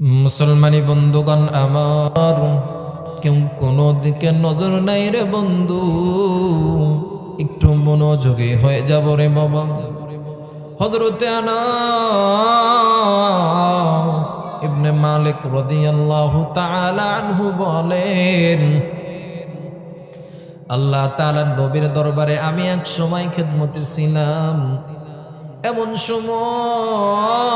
মুসলমানি বন্ধুগণ, আমার কেউ কোনো দিকে নজর নাই রে বন্ধু। একটু মনোযোগী হয়ে যাব রে বাবা। হজরতে আনাস ইবনে মালিক রাদিয়াল্লাহু তাআলা আনহু বলেন, আল্লাহ তাআলার নবীর দরবারে আমি এক সময় খেদমতে ছিলাম। এমন সময়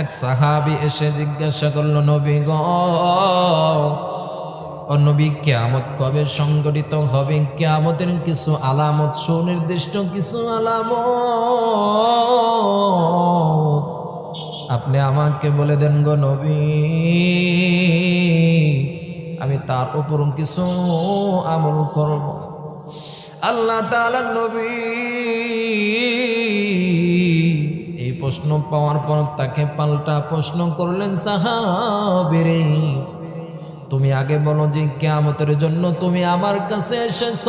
এক সাহাবি এসে জিজ্ঞাসা করল, নবী গ নবী, কেয়ামত কবে সংগঠিত হবে? কেয়ামতের কিছু আলামত, সুনির্দিষ্ট কিছু আলামত। আপনি আমাকে বলে দেন গো, নবী, আমি তার উপর কিছু আমল করব। আল্লাহ তাআলা নবী প্রশ্ন পাওয়ার পর তাকে পাল্টা প্রশ্ন করলেন, সাহাবিরে, তুমি আগে বলো যে কেয়ামতের জন্য তুমি আমার কাছে এসেছ।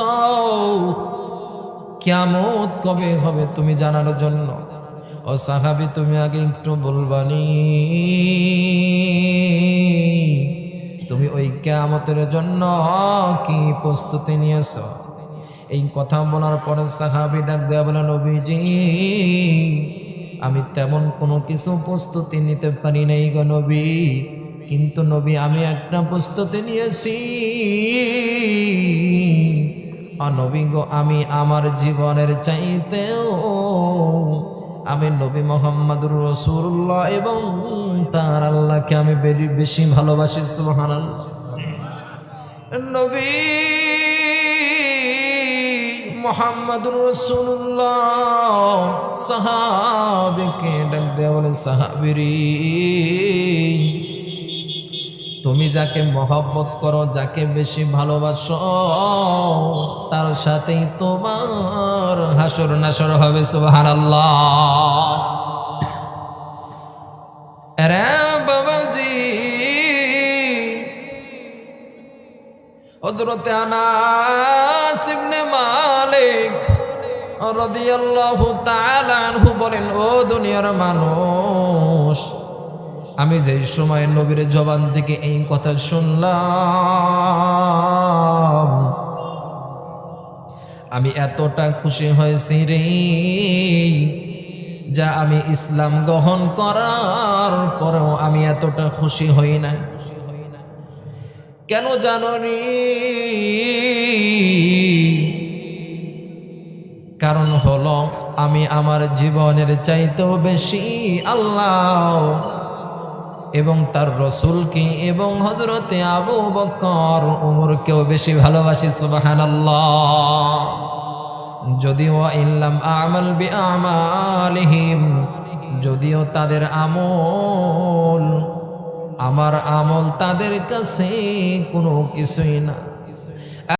কেয়ামত কবে হবে তুমি জানার জন্য? ও সাহাবি, তুমি আগে একটু বলবানি। তুমি ওই কেয়ামতের জন্য কি প্রস্তুতি নিয়েছ? এই কথা বলার পরে সাহাবি ডাক দেওয়া বলেন নবীজি আমি তেমন কোনো কিছু প্রস্তুতি নিতে পারি নাই গো নবী। কিন্তু নবী, আমি একটা প্রস্তুতি নিয়েছি। অনবী গো, আমি আমার জীবনের চাইতেও আমি নবী মোহাম্মদুর রসুল্লাহ এবং তার আল্লাহকে আমি বেশি ভালোবাসি সুহান নবী! মোহাম্মদুর রসুল্লাহ সাহাবিকে ডাক দেওয়া বলে, সাহাবিরি, তুমি যাকে মহব্বত করো, যাকে বেশি ভালোবাসো, তার সাথেই তোমার হাসর নাসর হবে সুবাহ আল্লাহ হজরতে আনাস মালিক রাদিয়াল্লাহু বলেন, ও দুনিয়ার মানুষ, আমি যেই সময় নবীর জবান থেকে এই কথা শুনলাম, আমি এতটা খুশি হয়েছি রে যা আমি ইসলাম গ্রহণ করার পরেও আমি এতটা খুশি হই না কেন জানো কারণ হলো আমি আমার জীবনের চাইতেও বেশি আল্লাহ এবং তার রসুলকে এবং হজরতে আবু বকর উমরকেও বেশি ভালোবাসি সুবাহান যদিও ইল্লাম আমাল বি আমালিহিম যদিও তাদের আমল আমার আমল তাদের কাছে কোনো কিছুই না।